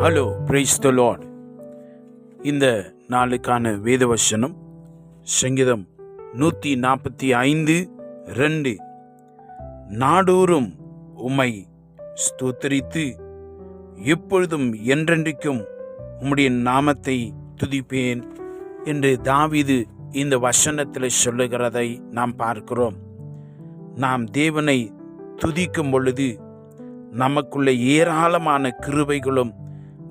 Hello price the Lord இந்த நாளுக்கான வேதவசனம் சங்கீதம் நூற்றி நாற்பத்தி ஐந்து ரெண்டு. நாடோறும் உம்மை ஸ்தோத்தரித்து எப்பொழுதும் என்றென்றைக்கும் உம்முடைய நாமத்தை துதிப்பேன் என்று தாவிது இந்த வசனத்தில் சொல்லுகிறதை நாம் பார்க்கிறோம். நாம் தேவனை துதிக்கும் பொழுது நமக்குள்ள ஏராளமான கிருபைகளும்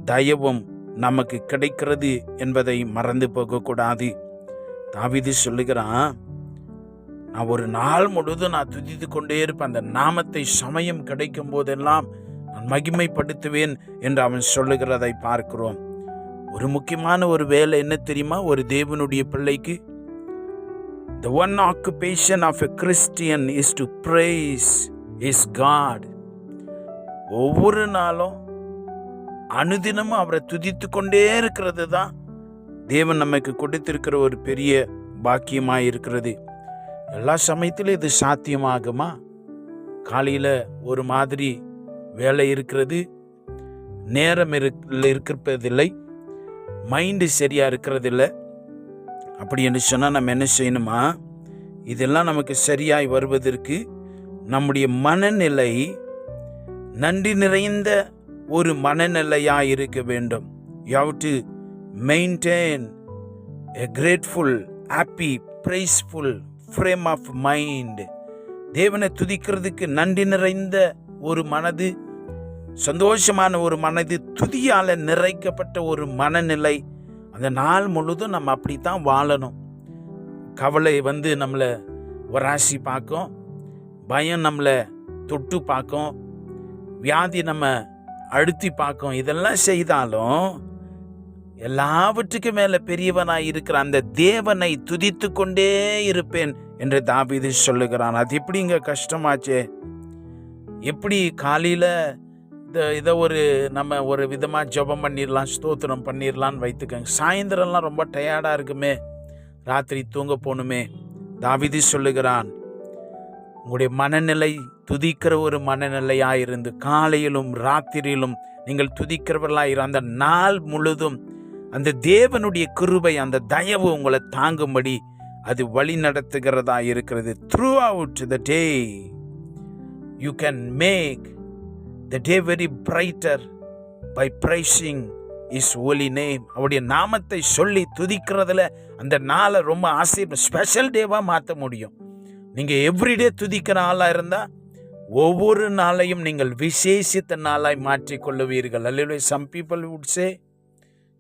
தயவும் நமக்கு கிடைக்கிறது என்பதை மறந்து போகக்கூடாது. தாவிது சொல்லுகிறான் நான் ஒரு நாள் முழுவதும் நான் துதித்து கொண்டே இருப்பேன். அந்த நாமத்தை சமயம் கிடைக்கும் போதெல்லாம் நான் மகிமைப்படுத்துவேன் என்று அவன் சொல்லுகிறதை பார்க்கிறோம். ஒரு முக்கியமான ஒரு வேலை என்ன தெரியுமா? ஒரு தேவனுடைய பிள்ளைக்கு. The one occupation of a Christian is to praise his God ஒவ்வொரு நாளும் அனுதினமும் அவரை துதித்து கொண்டே இருக்கிறது தான் தேவன் நமக்கு கொடுத்திருக்கிற ஒரு பெரிய பாக்கியமாக இருக்கிறது எல்லா சமயத்திலும் இது சாத்தியமாகுமா? காலையில் ஒரு மாதிரி வேலை இருக்கிறது நேரம் இருக்- இருப்பதில்லை மைண்டு சரியாக இருக்கிறதில்லை. அப்படி என்று சொன்னால் நம்ம என்ன செய்யணுமா? இதெல்லாம் நமக்கு சரியாய் வருவதற்கு நம்முடைய மனநிலை நன்றி நிறைந்த ஒரு மனநிலையாக இருக்க வேண்டும் you to maintain a grateful happy praiseful frame of mind தேவனை துதிக்கிறதுக்கு நன்றி நிறைந்த ஒரு மனது சந்தோஷமான ஒரு மனது துதியால் நிறைக்கப்பட்ட ஒரு மனநிலை. அந்த நாள் முழுதும் நம்ம அப்படித்தான் வாழணும். கவலை வந்து நம்மளை ஒராசி பார்க்கும். பயம் நம்மளை தொட்டு பார்க்கும். வியாதி நம்ம அழுத்தி பார்க்கும். இதெல்லாம் செய்தாலும் எல்லாவற்றுக்கும் மேல பெரியவனாய் இருக்கிற அந்த தேவனை துதித்து கொண்டே இருப்பேன் என்று தாபீது சொல்லுகிறான். அது எப்படிங்க கஷ்டமாச்சே? எப்படி காலையில இந்த இதை ஒரு நம்ம ஒரு விதமாக ஜெபம் பண்ணிடலாம் ஸ்தோத்திரம் பண்ணிடலான்னு வைத்துக்கோங்க. சாயந்தரம்லாம் ரொம்ப டயர்டாக இருக்குமே. ராத்திரி தூங்க போகணுமே. தாவிதி சொல்லுகிறான் உங்களுடைய மனநிலை துதிக்கிற ஒரு மனநிலையாக இருந்து காலையிலும் ராத்திரியிலும் நீங்கள் துதிக்கிறவர்களாக இரு அந்த நாள் முழுதும் அந்த தேவனுடைய கிருபை அந்த தயவு உங்களை தாங்கும்படி அது வழி நடத்துகிறதா இருக்கிறது. Throughout the day you can make the day very brighter by praising his holy name அவருடைய நாமத்தை சொல்லி துதிக்கிறதுல அந்த நாளை ரொம்ப ஆசை ஸ்பெஷல் டேவாக மாற்ற முடியும். நீங்கள் எவ்ரிடே துதிக்கிற ஆளாக இருந்தால் ஒவ்வொரு நாளையும் நீங்கள் விசேஷித்த நாளாய் மாற்றிக்கொள்ளுவீர்கள். அல்ல சம் பீப்புள் would சே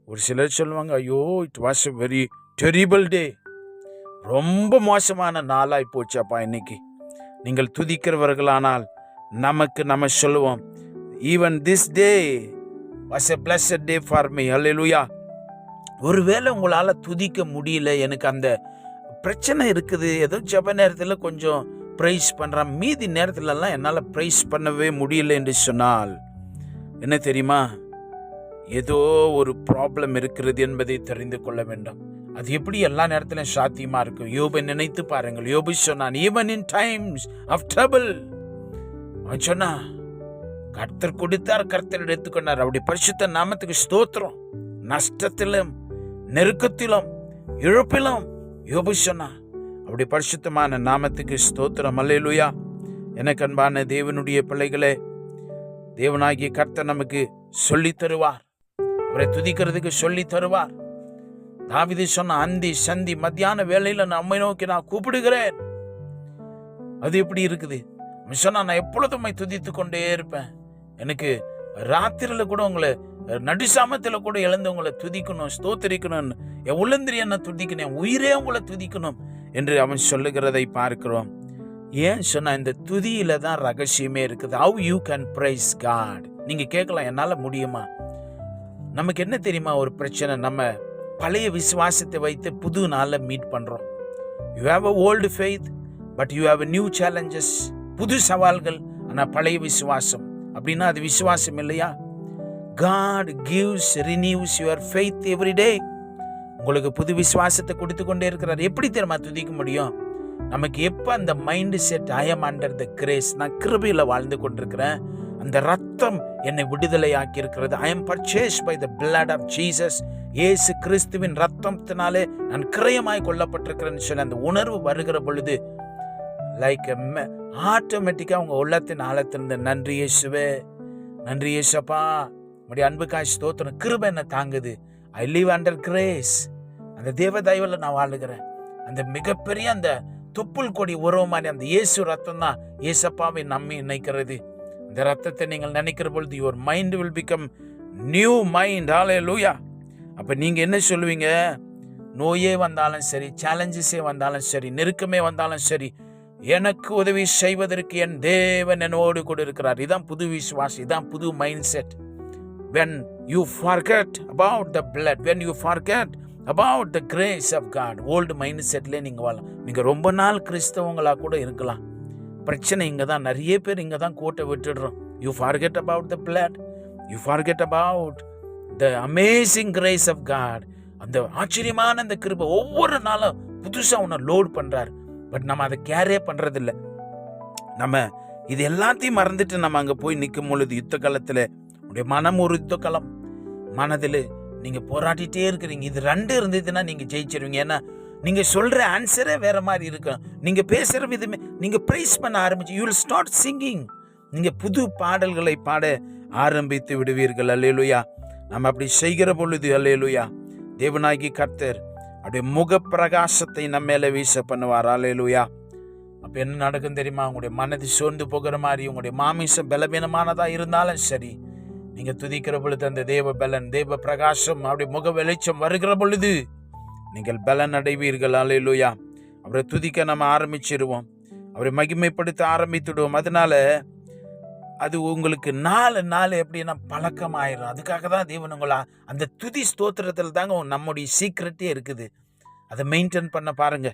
ஒரு சிலர் சொல்லுவாங்க ஐயோ it was a very terrible day ரொம்ப மோசமான நாளாய் போச்சப்பா இன்னைக்கு. நீங்கள் துதிக்கிறவர்களானால் நமக்கு நம்ம சொல்லுவோம் even this day was a bless day for me அல்லேலூயா ஒருவேளை உங்களால் துதிக்க முடியல எனக்கு அந்த பிரச்சனை இருக்குது. ஏதோ ஜெப நேரத்தில் கொஞ்சம் ப்ரைஸ் பண்ணுறான் மீதி நேரத்துலலாம் என்னால் ப்ரைஸ் பண்ணவே முடியல என்று சொன்னால் என்ன தெரியுமா? ஏதோ ஒரு ப்ராப்ளம் இருக்கிறது என்பதை தெரிந்து கொள்ள வேண்டும். அது எப்படி எல்லா நேரத்திலும் சாத்தியமா இருக்கும்? யோபை நினைத்து பாருங்கள். யோபி சொன்னான் even in times of trouble அவன் சொன்னான் கர்த்தர் கொடுத்தார் கர்த்தர் எடுத்துக்கொண்டார். அப்படி பரிசுத்த நாமத்துக்கு ஸ்தோத்திரம். நஷ்டத்திலும் நெருக்கத்திலும் இழப்பிலும் யோபு சொன்னா அப்படி பரிசுத்தமான நாமத்துக்கு ஸ்தோத்திரம் அல்லையிலுயா எனக்கு அன்பான தேவனுடைய பிள்ளைகளே தேவனாகிய கர்த்தர் நமக்கு சொல்லி தருவார். அவரை துதிக்கிறதுக்கு சொல்லி தருவார். தாவிது சொன்ன அந்தி சந்தி மத்தியான வேலையில் நம்மை நோக்கி நான் கூப்பிடுகிறேன். அது எப்படி இருக்குது? சொன்னா நான் எப்பொழுதும் உண்மை துதித்து கொண்டே இருப்பேன். எனக்கு ராத்திரில கூட உங்களை நடுசாமத்தில் கூட எழுந்து உங்களை துதிக்கணும் ஸ்தோத்தரிக்கணும்னு என் உள்ளந்திரி என்ன துதிக்கணும்? என் உயிரே உங்களை துதிக்கணும் என்று அவன் சொல்லுகிறதை பார்க்கிறோம். ஏன் சொன்னால் இந்த துதியில தான் ரகசியமே இருக்குது. How you can praise God நீங்கள் கேட்கலாம் என்னால் முடியுமா? நமக்கு என்ன தெரியுமா ஒரு பிரச்சனை? நம்ம பழைய விசுவாசத்தை வைத்து புது நாளில் மீட் பண்ணுறோம் you have a old faith but you have new challenges புது சவால்கள் ஆனால் பழைய விசுவாசம். அப்படின்னா அது விசுவாசம் இல்லையா? God gives renews your faith every day உங்களுக்கு புது விசுவாசத்தை கொடுத்து கொண்டே இருக்கிறார். எப்படி தெரியுமா துதிக்க முடியும்? நமக்கு எப்போ அந்த mindset I'm under the grace நான் கிருபையில் வாழ்ந்து கொண்டிருக்கிறேன். அந்த ரத்தம் என்னை விடுதலையாக்கி இருக்கிறது I am purchase by the blood of Jesus இயேசு கிறிஸ்துவின் ரத்தத்தினாலே நான் கிரயமாய் கொல்லப்பட்டிருக்கிறேன்னு சொல்லி அந்த உணர்வு வருகிற பொழுது லைக் ஆட்டோமேட்டிக்காக உங்கள் உள்ளத்தின் ஆழத்திலிருந்து நன்றி இயேசுவே நன்றி இயேசப்பா. உடைய அன்புக்காய் ஸ்தோத்திரம். கிருபை என்ன தாங்குது? ஐ லிவ் அண்டர் கிரேஸ் அந்த தேவ தயவில் நான் வாழுகிறேன். அந்த மிகப்பெரிய அந்த தொப்புள் கொடி உறவுமான அந்த இயேசு ரத்தம் தான் இயேசப்பாவை நம்பி நினைக்கிறது இந்த ரத்தத்தை நீங்கள் நினைக்கிற பொழுது your mind will become new mind ஆலே லூயா அப்போ நீங்கள் என்ன சொல்லுவீங்க? நோயே வந்தாலும் சரி சேலஞ்சஸே வந்தாலும் சரி நெருக்கமே வந்தாலும் சரி எனக்கு உதவி செய்வதற்கு என் தேவன் என்னோடு கூட இருக்கிறார். இதான் புது விசுவாசம் இதான் புது mindset when you forget about the blood when you forget about the grace of God old mind செட்லேயே நீங்கள் வாழலாம் நீங்கள் ரொம்ப நாள் கிறிஸ்தவங்களாக கூட இருக்கலாம். பிரச்சனை இங்கே தான். நிறைய பேர் இங்கே தான் கோட்டை விட்டுடுறோம். You forget about the blood you forget about the amazing grace of God அந்த ஆச்சரியமான அந்த கிருபை ஒவ்வொரு நாளும் புதுசாக உன்னை லோட் பண்ணுறாரு பட் நம்ம அதை கேரே பண்ணுறதில்ல நம்ம இது எல்லாத்தையும் மறந்துட்டு நம்ம அங்கே போய் நிற்கும் பொழுது யுத்த காலத்தில் உடைய மனம் ஒரு யுத்த காலம். மனதில் நீங்கள் போராட்டிகிட்டே இருக்கிறீங்க. இது ரெண்டு இருந்ததுன்னா நீங்கள் ஜெயிச்சிருவீங்க. ஏன்னா நீங்கள் சொல்கிற ஆன்சரே வேறு மாதிரி இருக்கும் நீங்கள் பேசுகிற விதமே நீங்கள் ப்ரைஸ் பண்ண ஆரம்பிச்சு யூ வில் ஸ்டார்ட் சிங்கிங் நீங்கள் புது பாடல்களை பாட ஆரம்பித்து விடுவீர்கள். அல்லேலுயா நம்ம அப்படி செய்கிற பொழுது அல்லேலுயா தேவநாயகி கர்த்தர் அப்படியே முகப்பிரகாசத்தை நம்ம மேலே வீச பண்ணுவார். அல்லேலுயா அப்போ என்ன நடக்கும் தெரியுமா? உங்களுடைய மனது சோர்ந்து போகிற மாதிரி உங்களுடைய மாமிசம் பலவீனமானதாக இருந்தாலும் சரி நீங்கள் துதிக்கிற பொழுது அந்த தேவ பலன் தேவ பிரகாசம் அப்படி முக வெளிச்சம் வருகிற பொழுது நீங்கள் பலன் அடைவீர்கள். அல்லேலுயா அவரை துதிக்க நம்ம ஆரம்பிச்சிருவோம். அவரை மகிமைப்படுத்த ஆரம்பித்துடுவோம். அதனால அது உங்களுக்கு நாலு நாள் எப்படின்னா பழக்கமாயிரும். அதுக்காக தான் தேவன் அந்த துதி ஸ்தோத்திரத்தில் தாங்க நம்முடைய சீக்ரெட்டே இருக்குது. அதை மெயின்டைன் பண்ண பாருங்க.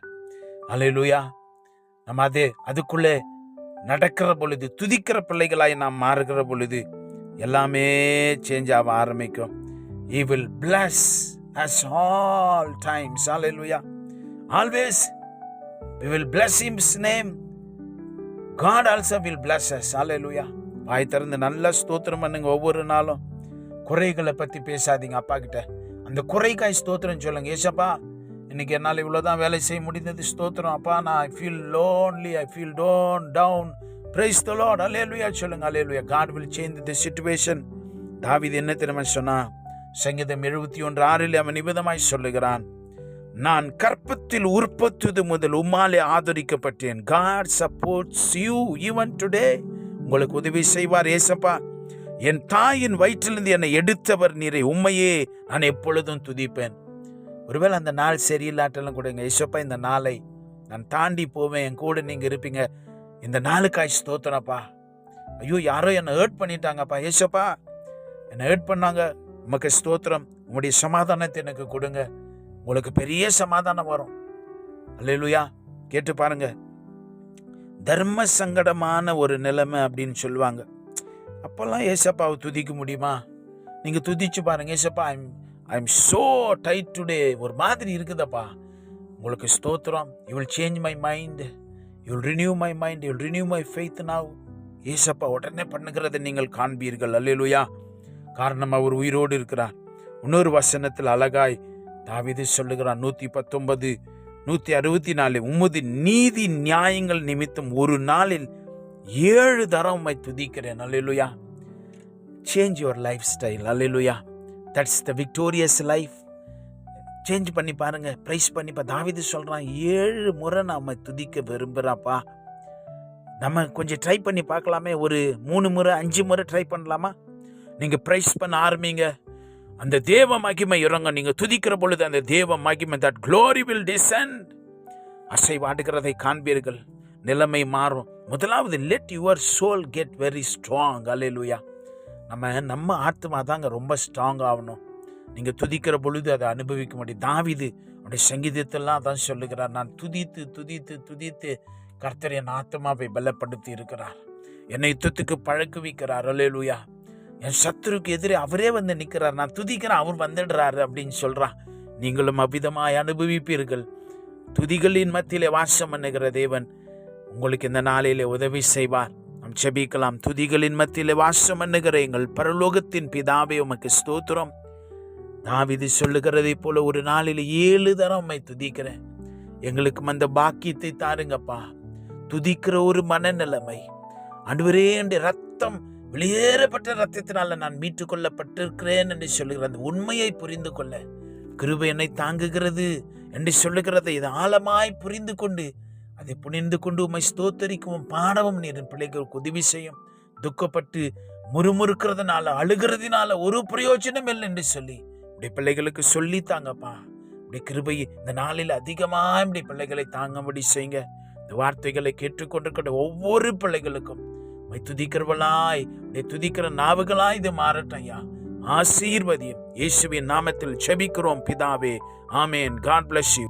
அலையிலுயா நம்ம அது அதுக்குள்ளே நடக்கிற பொழுது துதிக்கிற பிள்ளைகளாய் நாம் மாறுகிற பொழுது எல்லாமே சேஞ்ச் ஆக ஆரம்பிக்கும். He will bless us all times அலையிலுயா always we will bless his name God also will bless us அலையிலுயா வாய் திறந்து நல்ல ஸ்தோத்திரம் பண்ணுங்க ஒவ்வொரு நாளும். குறைகளை பற்றி பேசாதீங்க அப்பா கிட்ட. அந்த குறைக்காய் ஸ்தோத்திரம் சொல்லுங்க. ஏசப்பா இன்னைக்கு என்னால் இவ்வளோதான் வேலை செய்ய முடிந்தது. ஸ்தோத்திரம். அப்பா நான் I feel lonely I feel done down praise the Lord alleluia சொல்லுங்க. Alleluia God will change the situation தாவிது என்ன திறமை சொன்னா? சங்கீதம் எழுபத்தி ஒன்று ஆறில் அவன் நிபுதமாய் சொல்லுகிறான். நான் கற்பத்தில் உற்பத்துது முதல் உம்மாலே ஆதரிக்கப்பட்டேன். God supports you even today உங்களுக்கு உதவி செய்வார் ஏசப்பா. என் தாயின் வயிற்றிலிருந்து என்னை எடுத்தவர் நீரை. உண்மையே நான் எப்பொழுதும் துதிப்பேன். ஒருவேளை அந்த நாள் சரியில்லாட்டெல்லாம் கொடுங்க. ஏசப்பா இந்த நாளை நான் தாண்டி போவேன். என் கூட நீங்கள் இருப்பீங்க. இந்த நாளுக்காய் ஸ்தோத்திரப்பா. ஐயோ யாரோ என்னை ஹேர்ட் பண்ணிட்டாங்கப்பா. ஏசப்பா என்னை ஹேர்ட் பண்ணாங்க. உமக்கு ஸ்தோத்திரம். உங்களுடைய சமாதானத்தை எனக்கு கொடுங்க. உங்களுக்கு பெரிய சமாதானம் வரும். அல்லேலுயா கேட்டு பாருங்க. தர்ம சங்கடமான ஒரு நிலைமை அப்படின்னு சொல்லுவாங்க. அப்போல்லாம் ஏசப்பாவை துதிக்க முடியுமா? நீங்கள் துதிச்சு பாருங்க. ஏசப்பா ஐம் ஐம் ஸோ டைட் டுடே ஒரு மாதிரி இருக்குதப்பா. உங்களுக்கு ஸ்தோத்திரம். You will change my mind you'll renew my mind you'll renew my faith now ஏசப்பா உடனே பண்ணுகிறதை நீங்கள் காண்பீர்கள். அல்லேலுயா. காரணம் அவர் உயிரோடு இருக்கிறார். இன்னொரு வசனத்தில் அழகாய் தாவிது சொல்லுகிறார். நூற்றி பத்தொன்பது நூற்றி அறுபத்தி நாலு உமது நீதி நியாயங்கள் நிமித்தம் ஒரு நாளில் ஏழு தரம் உம்மை துதிக்கிறேன். அல்லேலுயா. சேஞ்ச் யுவர் லைஃப் ஸ்டைல் அல்லேலுயா. That's the victorious life change பண்ணி பாருங்க. ப்ரைஸ் பண்ணி இப்போ தாவிது சொல்கிறான் ஏழு முறை நாம் துதிக்க விரும்புகிறாப்பா நம்ம கொஞ்சம் ட்ரை பண்ணி பார்க்கலாமே. ஒரு மூணு முறை அஞ்சு முறை ட்ரை பண்ணலாமா? நீங்கள் ப்ரைஸ் பண்ண ஆரம்பிங்க. அந்த தேவ மகிமை இறங்க நீங்கள் துதிக்கிற பொழுது அந்த தேவ மகிமை தட் க்ளோரி வில் டிசென்ட் அசைவாடுகிறதை காண்பீர்கள். நிலைமை மாறும். முதலாவது let your soul get very strong அலையிலுயா நம்ம நம்ம ஆத்மா தாங்க ரொம்ப ஸ்ட்ராங் ஆகணும். நீங்கள் துதிக்கிற பொழுது அதை அனுபவிக்க முடியும் தாவிது அவருடைய சங்கீதத்தெல்லாம் தான் சொல்லுகிறார். நான் துதித்து துதித்து துதித்து கர்த்தர் என் ஆத்மாவை பலப்படுத்தி இருக்கிறார். என்னை யுத்தத்துக்கு பழக்குவிக்கிறார். அலேலுயா என் சத்துருக்கு எதிரே அவரே வந்து நிற்கிறார். நான் துதிக்கிறேன் அவர் வந்துடுறாரு அப்படின்னு சொல்கிறான் நீங்களும் அபிதமாய் அனுபவிப்பீர்கள். துதிகளின் மத்தியிலே வாசம் பண்ணுகிற தேவன் உங்களுக்கு இந்த நாளிலே உதவி செய்வார். நாம் செபிக்கலாம் துதிகளின் மத்தியிலே வாசம் பண்ணுகிற எங்கள் பரலோகத்தின் பிதாவே உமக்கு ஸ்தோத்திரம். தாவிது சொல்லுகிறதை போல ஒரு நாளில் ஏழு தரம் உண்மை துதிக்கிறேன். எங்களுக்கும் அந்த பாக்கியத்தை தாருங்கப்பா. துதிக்கிற ஒரு மனநிலைமை. அன்றுவரே என்று ரத்தம் வெளியேறப்பட்ட ரத்தத்தினால நான் மீட்டுக் கொள்ளப்பட்டிருக்கிறேன் என்று சொல்லுகிற அந்த உண்மையை புரிந்து கொள்ள. கிருபை என்னை தாங்குகிறது என்று சொல்லுகிறதை இது ஆழமாய் புரிந்து கொண்டு அதை புனிந்து கொண்டு உண்மை ஸ்தோத்தரிக்கவும் பாடவும் நீர் பிள்ளைகளுக்கு உதவி செய்யும். துக்கப்பட்டு முறுமுறுக்கிறதுனால அழுகிறதுனால ஒரு பிரயோஜனம் இல்லை என்று சொல்லி இப்படி பிள்ளைகளுக்கு சொல்லி தாங்கப்பா. இப்படி கிருபை இந்த நாளில் அதிகமாக இப்படி பிள்ளைகளை தாங்கும்படி செய்யுங்க. இந்த வார்த்தைகளை கேட்டுக்கொண்டிருக்கிற ஒவ்வொரு பிள்ளைகளுக்கும் உம்மை துதிக்கிறவளாய் உடைய துதிக்கிற நாவுகளாய் இது மாறட்டும் ஐயா ஆசீர்வதியும். இயேசுவின் நாமத்தில் செபிக்கிறோம் பிதாவே. ஆமேன். God bless you